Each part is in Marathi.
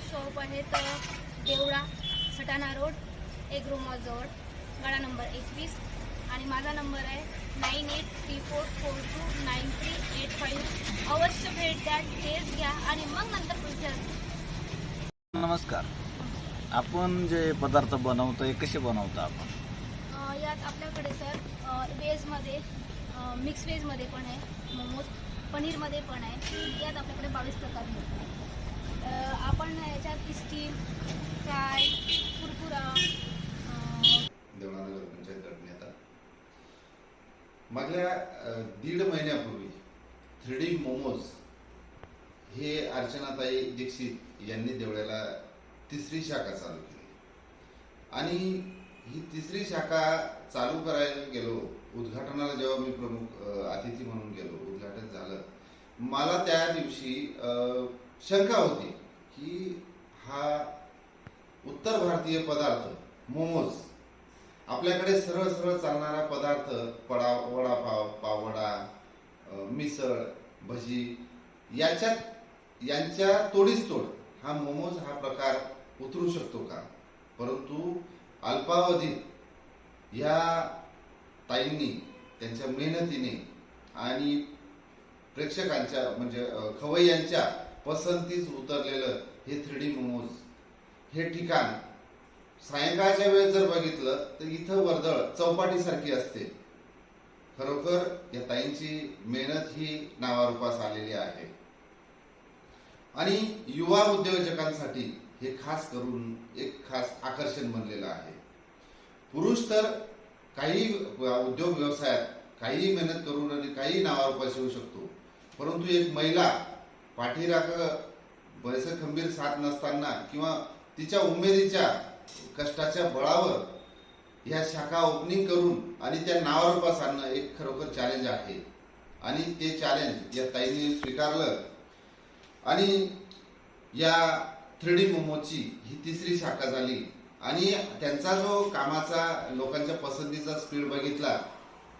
शॉप आहे तर देवळा सटाणा रोड एक जवळ. गाडा नंबर एकवीस. आणि माझा नंबर आहे nine eight three four four two nine three eight five. अवश्य भेट द्या टेस्ट घ्या आणि मग नंतर पुढच्या नमस्कार. आपण जे पदार्थ बनवतो हे कसे बनवतो आपण? यात आपल्याकडे सर अ, मिक्स व्हेजमध्ये पण आहे मोमोज पनीरमध्ये पण आहे. यात आपल्याकडे बावीस प्रकार मिळतात अ, आपण याच्यात स्टीम फ्राय कुरकुरा अ, देवळा नगर पंचायत गट आता मागल्या दीड महिन्यापूर्वी थ्री डी मोमोज हे अर्चनाताई दीक्षित यांनी देवळ्याला तिसरी शाखा चालू केली. आणि ही तिसरी शाखा चालू करायला गेलो उद्घाटनाला जेव्हा मी प्रमुख अतिथी म्हणून गेलो उद्घाटन झालं मला त्या दिवशी शंका होती की हा उत्तर भारतीय पदार्थ मोमोज आपल्याकडे सरळ सरळ चालणारा पदार्थ पडा वडापाव पावडा मिसळ भजी याच्यात यांच्या तोडीस तोड हा मोमोज हा प्रकार उतरू शकतो का? परंतु अल्पावधीत या ताईंनी त्यांच्या मेहनतीने आणि प्रेक्षकांच्या म्हणजे खवय्यांच्या पसंतीस उतरलेलं हे थ्री डी मोमोज हे ठिकाण सायंकाळच्या वेळेत जर बघितलं तर इथं वर्दळ चौपाटीसारखी असते. खरोखर या ताईंची मेहनत ही नावारूपास आलेली आहे. आणि युवा उद्योजकांसाठी हे खास करून एक खास आकर्षण बनलेलं आहे. पुरुष तर काही उद्योग व्यवसायात काही मेहनत करून आणि काही नावारूपास येऊ शकतो. परंतु एक महिला पाठीराख वयस खंबीर साथ नसताना किंवा तिच्या उमेदीच्या कष्टाच्या बळावर ह्या शाखा ओपनिंग करून आणि त्या नावारूपास आणणं एक खरोखर चॅलेंज आहे. आणि ते चॅलेंज या ताईने स्वीकारलं. आणि या थ्री डी मोमोची ही तिसरी शाखा झाली. आणि त्यांचा जो कामाचा लोकांच्या पसंतीचा स्पीड बघितला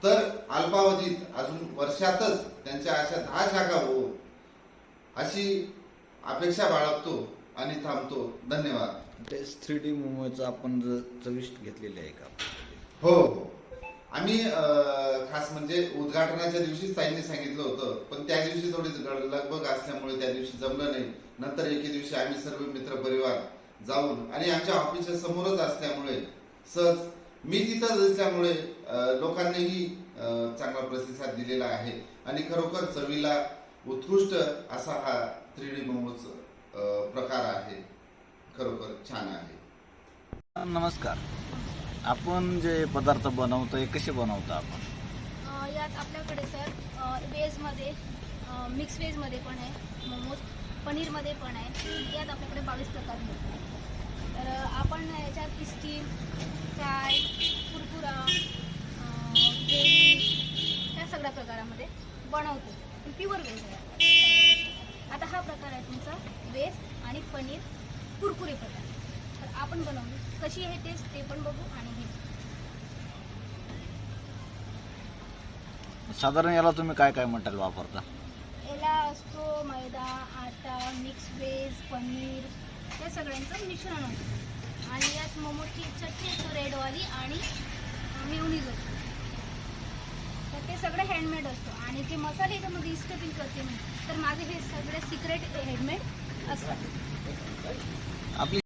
तर अल्पावधीत अजून वर्षातच त्यांच्या अशा दहा शाखा हो अशी अपेक्षा बाळगतो. आणि थांबतो. धन्यवाद. ते थ्री डी मोमोचं आपण चविष्ट घेतलेले आहे का हो हो. आम्ही खास म्हणजे उद्घाटनाच्या दिवशीच ताईंनी सांगितलं होतं पण त्या दिवशी थोडी लगबग असल्यामुळे त्या दिवशी जमलं नाही. नंतर एके दिवशी आम्ही सर्व मित्र परिवार जाऊन आणि आमच्या ऑफिसच्या समोरच असल्यामुळे सहज मी तिथं असल्यामुळे लोकांनीही चांगला प्रतिसाद दिलेला आहे. आणि खरोखर चवीला उत्कृष्ट असा हा थ्री डी मोमोज प्रकार आहे. खरोखर छान आहे. नमस्कार. आपण जे पदार्थ बनवतो हे कसे बनवतो आपण? यात आपल्याकडे सर अ, मिक्स व्हेजमध्ये पण आहे मोमोज पनीरमध्ये पण आहे. यात आपल्याकडे बावीस प्रकार मिळतात. तर आपण याच्यात स्टीम फ्राय कुरकुरा ग्रेव्ही या सगळ्या प्रकारामध्ये बनवतो. प्युअर व्हेज आहे. आता हा प्रकार आहे तुमचा व्हेज आणि पनीर कुरकुरे प्रकार. तर आपण बनवली कशी आहे टेस्ट ते पण बघू आणि हे साधारण याला तुम्ही काय काय मटेरियल वापरता? याला असतो मैदा आटा मिक्स व्हेज पनीर या सगळ्यांचं मिश्रण असतं. आणि यात मोमोची चटणी असतो रेडवाली आणि मिवनीज असतो. तर ते सगळं हँडमेड असतो. आणि ते मसाले याच्यामध्ये इस्टपिंग करते मी. तर माझे हे सगळे सिक्रेट हँडमेड असतात. आपली